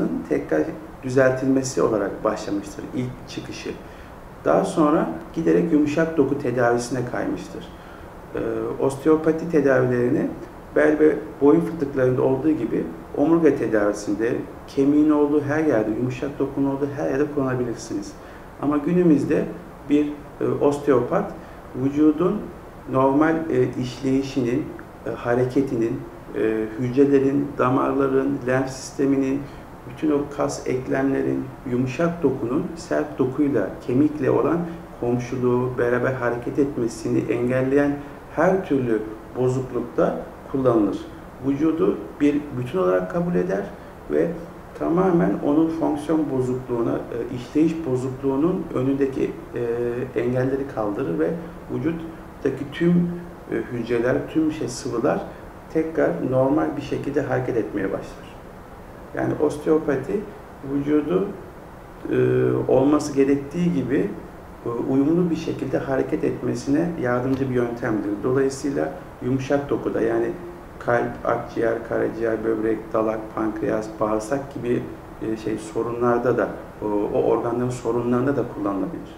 kasının tekrar düzeltilmesi olarak başlamıştır ilk çıkışı. Daha sonra giderek yumuşak doku tedavisine kaymıştır. Ee, osteopati tedavilerini bel ve boyun fıtıklarında olduğu gibi omurga tedavisinde kemiğin olduğu her yerde, yumuşak dokunun olduğu her yerde kullanabilirsiniz. Ama günümüzde bir e, osteopat vücudun normal e, işleyişinin, e, hareketinin, e, hücrelerin, damarların, lenf sisteminin, bütün o kas eklemlerin, yumuşak dokunun sert dokuyla, kemikle olan komşuluğu, beraber hareket etmesini engelleyen her türlü bozuklukta kullanılır. Vücudu bir bütün olarak kabul eder ve tamamen onun fonksiyon bozukluğuna, e, işleyiş bozukluğunun önündeki e, engelleri kaldırır ve vücuttaki tüm e, hücreler, tüm şey sıvılar tekrar normal bir şekilde hareket etmeye başlar. Yani osteopati vücudu olması gerektiği gibi uyumlu bir şekilde hareket etmesine yardımcı bir yöntemdir. Dolayısıyla yumuşak dokuda yani kalp, akciğer, karaciğer, böbrek, dalak, pankreas, bağırsak gibi şey sorunlarda da o organların sorunlarında da kullanılabilir.